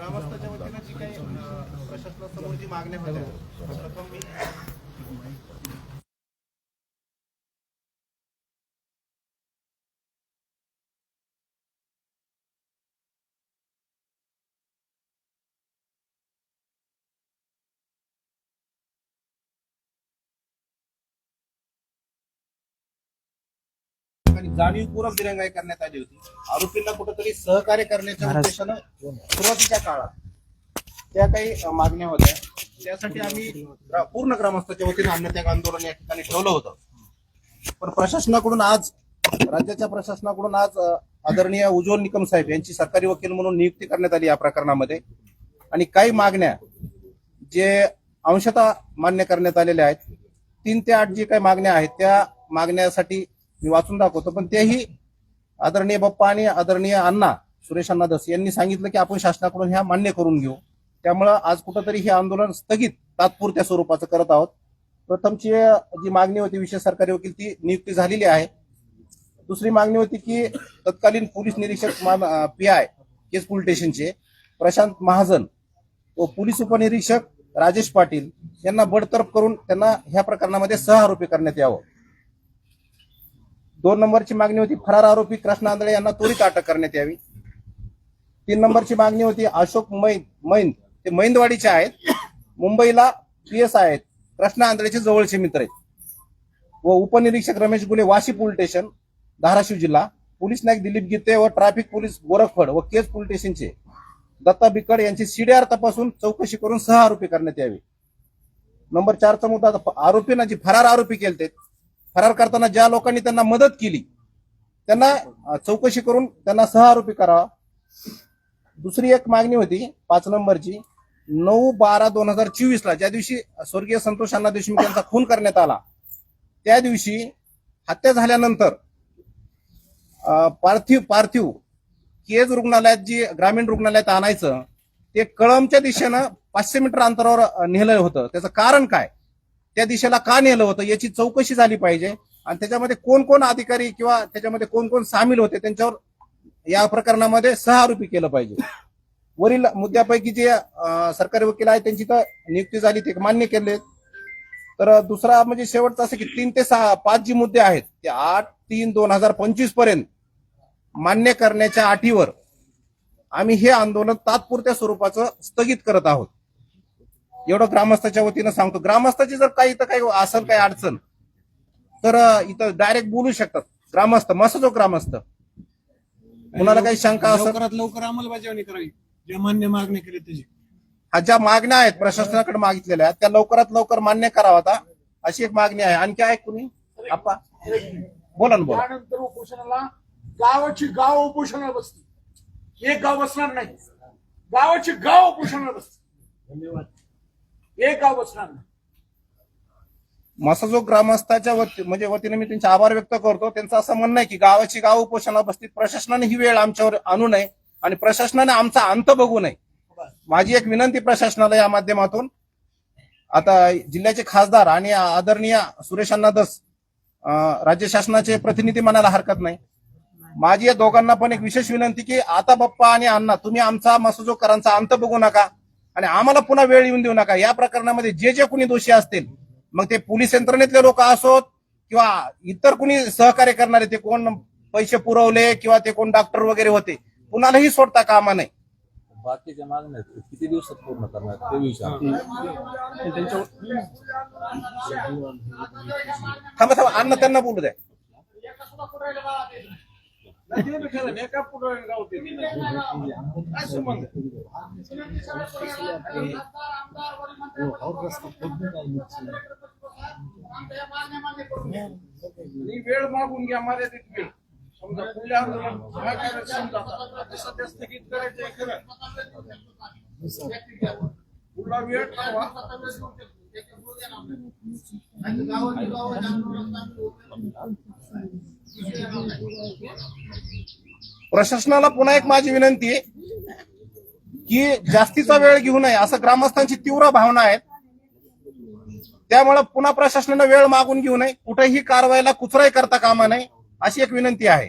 ग्रामस्थाच्या वतीनं जी काही प्रशासनासमोर जी मागण्या होत्या प्रथम मी आणि जाणीवपूर्वक दिरंगाई करण्यात आली होती. आरोपींना कुठेतरी सहकार्य करण्याच्या उद्देशानं सुरुवातीच्या काळात त्या काही मागण्या होत्या. त्यासाठी आम्ही पूर्ण ग्रामस्थाच्या वतीनं अन्नत्याग आंदोलन या ठिकाणी ठेवलं होतं. पण प्रशासनाकडून आज राज्याच्या प्रशासनाकडून आज आदरणीय उज्ज्वल निकम साहेब यांची सरकारी वकील म्हणून नियुक्ती करण्यात आली या प्रकरणामध्ये. आणि काही मागण्या जे अंशतः मान्य करण्यात आलेल्या आहेत तीन ते आठ जे काही मागण्या आहेत त्या मागण्यासाठी मी वाचून दाखवतो. पण तेही आदरणीय बाप्पा आणि आदरणीय अण्णा सुरेश अण्णा दस यांनी सांगितलं की आपण शासनाकडून ह्या मान्य करून घेऊ. त्यामुळं आज कुठंतरी हे आंदोलन स्थगित तात्पुरत्या स्वरूपाचं करत आहोत. प्रथमची जी मागणी होती विशेष सरकारी वकील ती नियुक्ती झालेली आहे. दुसरी मागणी होती की तत्कालीन पोलीस निरीक्षक पी आय केस पोलीस स्टेशनचे प्रशांत महाजन व पोलीस उपनिरीक्षक राजेश पाटील यांना बडतर्फ करून त्यांना ह्या प्रकरणामध्ये सहआरोपी करण्यात यावं. दोन नंबरची मागणी होती फरार आरोपी कृष्ण आंधळे यांना त्वरित अटक करण्यात यावी. तीन नंबरची मागणी होती अशोक मैन मैन ते मैंदवाडीचे आहेत. मुंबईला पी एस आहेत. कृष्ण आंधळेचे जवळचे मित्र आहेत. व उपनिरीक्षक रमेश गुले वाशी पोलीस स्टेशन धाराशिव जिल्हा. पोलीस नाईक दिलीप गीते व ट्रॅफिक पोलीस गोरखफड व केज पोलीस स्टेशनचे. दत्ता बिकड यांची सीडीआर तपासून चौकशी करून सह आरोपी करण्यात यावी. नंबर चारचा मुद्दा आरोपींना जी फरार आरोपी केले फरार करताना ज्या लोकांनी त्यांना मदत केली त्यांना चौकशी करून त्यांना सह आरोपी करावा. दुसरी एक मागणी होती पाच नंबरची नऊ बारा दोन हजार चोवीस ला ज्या दिवशी स्वर्गीय संतोष अण्णा देशमुख यांचा खून करण्यात आला त्या दिवशी हत्या झाल्यानंतर पार्थिव पार्थिव केज रुग्णालयात जी ग्रामीण रुग्णालयात आणायचं ते कळमच्या दिशेनं पाचशे मीटर अंतरावर नेलं होतं. त्याचं कारण काय? त्या दिशेला का नेलं होतं? याची चौकशी झाली पाहिजे. आणि त्याच्यामध्ये कोण कोण अधिकारी किंवा त्याच्यामध्ये कोण कोण सामील होते त्यांच्यावर या प्रकरणामध्ये सहआरोपी केलं पाहिजे. वरील मुद्द्यापैकी जे सरकारी वकील आहेत त्यांची तर नियुक्ती झाली ते मान्य केले. तर दुसरा म्हणजे शेवटचा असं की तीन ते सहा पाच जी मुद्दे आहेत ते आठ तीन दोन हजार पंचवीसपर्यंत मान्य करण्याच्या अटीवर आम्ही हे आंदोलन तात्पुरत्या स्वरूपाचं स्थगित करत आहोत. एवढं ग्रामस्थाच्या वतीनं सांगतो. ग्रामस्थाची जर काही इथं काही असेल काही अडचण तर इथं डायरेक्ट बोलू शकतात. ग्रामस्थ मस्त जो ग्रामस्थ. कुणाला काही शंका असेल लवकरात लवकर अंमलबजावणी करावी. ज्या मान्य मागणी केली त्याची. हा ज्या मागण्या आहेत प्रशासनाकडे मागितलेल्या आहेत त्या लवकरात लवकर मान्य करावा आता. अशी एक मागणी आहे. आणखी आहे कुणी? आप्पा बोला ना बोला. त्यानंतर उपोषणाला गावाची गाव उपोषणाला बसते एक गाव बसणार नाही. गावाची गाव उपोषणाला बसते धन्यवाद. एक गाव बसणार नाही मसाजो ग्रामस्थाच्या वती म्हणजे वतीने मी त्यांचे आभार व्यक्त करतो त्यांचं असं म्हणणं आहे की गावाची गाव उपोषणा बसतील प्रशासनाने ही वेळ आमच्यावर आणू नये आणि प्रशासनाने आमचा अंत बघू नये. माझी एक विनंती प्रशासनाला या माध्यमातून. आता जिल्ह्याचे खासदार आणि आदरणीय सुरेश अण्णा दस राज्य शासनाचे प्रतिनिधी म्हणायला हरकत नाही. माझी या दोघांना पण एक विशेष विनंती की आता बाप्पा आणि अण्णा तुम्ही आमचा मसजोकरांचा अंत बघू नका. आणि आम्हाला पुन्हा वेळ येऊन देऊ नका. या प्रकरणामध्ये जे जे कोणी दोषी असतील मग ते पोलीस यंत्रणेतले लोक असोत किंवा इतर कुणी सहकार्य करणारे ते कोण पैसे पुरवले किंवा ते कोण डॉक्टर वगैरे होते कुणालाही सोडता कामा नये. बाकीच्या मागण्या किती दिवसात पूर्ण करणार ते विचार. थांबा थांबा. अण्णा त्यांना बोलू द्या. वेळ मागून घ्या मर्यादित वेळ. समजा पुढल्या आंदोलन समजा सध्या स्थगित करायचं आहे खरं पुढला वेळ ठरवा. प्रशासनाला पुन्हा एक माझी विनंती आहे की जास्तीचा वेळ घेऊ नये असं ग्रामस्थांची तीव्र भावना आहे त्यामुळे पुन्हा प्रशासनानं वेळ मागून घेऊ नये. कुठेही कारवाईला कुचराई करता कामा नये अशी एक विनंती आहे.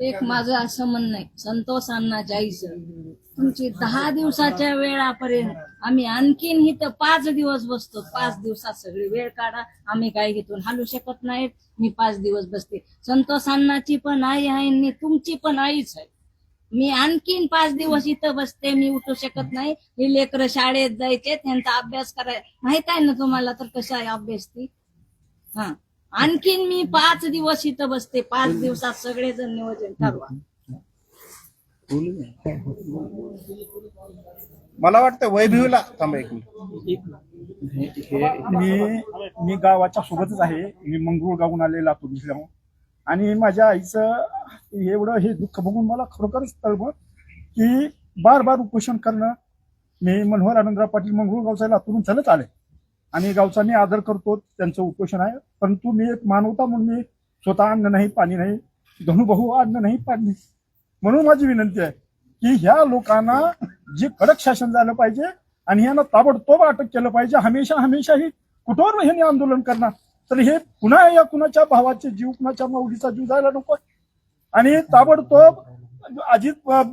एक माझं असं म्हणणं आहे. संतोष अण्णा जायचं. तुमची दहा दिवसाच्या वेळापर्यंत आम्ही आणखीन इथं पाच दिवस बसतो. पाच दिवसात सगळी वेळ काढा. आम्ही काही घेतून हलू शकत नाहीत. मी पाच दिवस बसते. संतोष अण्णाची पण आई आहे आणि तुमची पण आईच आहे. मी आणखीन पाच दिवस इथं बसते. मी उठू शकत नाही. हे लेकरं शाळेत जायचे. त्यांचा अभ्यास करायचा माहीत आहे ना तुम्हाला तर कसा आहे अभ्यास ती? हा. आणखीन मी पाच दिवस इथं बसते. पाच दिवसात सगळेजण नियोजन ठरवा. मला वाटतं वैभवीला थांबा एक मिनिट. मी मी गावाच्या सोबतच आहे. मी मंगरूळ गावून आले लातूर जिल्ह्याहून आणि माझ्या आईचं एवढं हे दुःख बघून मला खरोखरच तळमळ की बार बार उपोषण करणं. मी मनोहर आनंदराव पाटील मंगरूळ गावचा लातूरून चालत आले. आणि गावचा मी आदर करतो त्यांचं उपोषण आहे. परंतु मी एक मानवता म्हणून मी स्वतः अन्न नाही पाणी नाही धनुभाऊ अन्न नाही पाणी म्हणून माझी विनंती आहे की ह्या लोकांना जे कडक शासन झालं पाहिजे आणि यांना ताबडतोब अटक केलं पाहिजे. हमेशा हमेशा ही कुठवर ह्यांनी आंदोलन करणार? तर हे पुन्हा या कुणाच्या भावाचे जीव कुणाच्या माऊलीचा जीव जायला नको आणि ताबडतोब अजित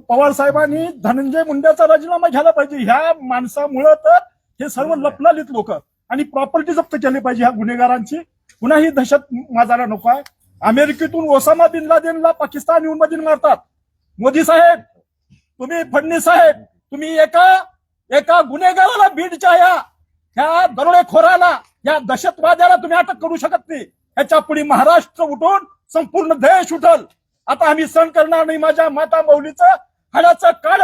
पवार साहेबांनी धनंजय मुंड्याचा राजीनामा घ्यायला पाहिजे. ह्या माणसामुळं तर हे सर्व लपलालीत लोक. आणि प्रॉपर्टी जप्त केली पाहिजे ह्या गुन्हेगारांची. पुन्हा ही दहशत माजायला नको आहे. अमेरिकेतून ओसामा बिन लादेनला पाकिस्तान येऊन मधील मारतात. मोदी साहेब तुम्ही फडणीस साहेब तुम्ही एका एका गुन्हेगाराला बीडच्या या ह्या दरोडेखोराला या दहशतवाद्याला तुम्ही अटक करू शकत नाही. ह्याच्या पुढे महाराष्ट्र उठून संपूर्ण देश उठल. आता आम्ही सण करणार नाही माझ्या माता मौलीचं हाडाचं काळ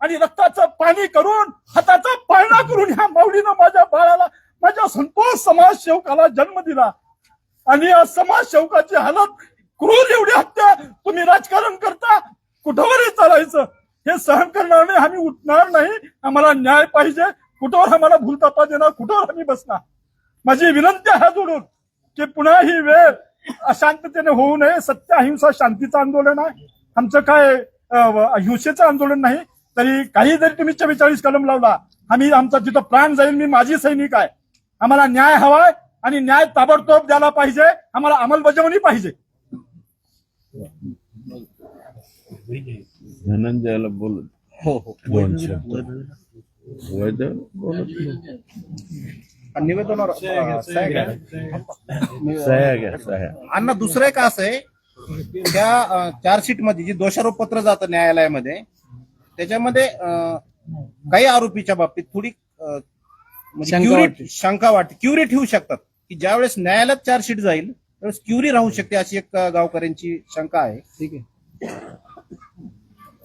आणि रक्ताचं पाणी करून हाताचा पाळणा करून ह्या माऊलीनं माझ्या बाळाला माझ्या संतोष समाजसेवकाला जन्म दिला. आणि या समाजसेवकाची हालत क्रूर एवढी हत्या तुम्ही राजकारण करता कुठंवरही चालायचं? हे सहन करणार नाही आम्ही उठणार नाही. आम्हाला न्याय पाहिजे. कुठवर आम्हाला भूलतापा देणार? कुठवर आम्ही बसणार? माझी विनंती आहे जोडून की पुन्हा ही वेळ अशांततेने होऊ नये. सत्य अहिंसा शांतीचं आंदोलन आहे. आमचं काय हिंसेचं आंदोलन नाही. तरी काही जरी तुम्ही चव्वेचाळीस कलम लावला. आम्ही आमचा जिथं प्राण जाईल मी माझी सैनिक आहे. आम्हाला न्याय हवाय आणि न्याय ताबडतोब द्यायला पाहिजे. आम्हाला अंमलबजावणी पाहिजे. धनंजयाला बोल हो हो. दोन शब्द वैद्य बोलत. आणि निवेदनावर अं, सह्या घ्या. सह्या घ्या सह्या. अण्णा दुसरं एक असं आहे त्या चार्जशीटमध्ये जे दोषारोप पत्र जातं न्यायालयामध्ये त्याच्यामध्ये अं, काही आरोपीच्या बाबतीत थोडी अं, म्हणजे क्युरी शंका वाटते. क्युरी ठेवू शकतात. की ज्यावेळेस न्यायालयात चार्जशीट जाईल त्यावेळेस क्युरी राहू शकते अशी एक अं, गावकऱ्यांची शंका आहे. ठीक आहे.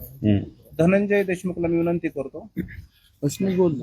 हम्म. धनंजय देशमुखला मी विनंती करतो. बोल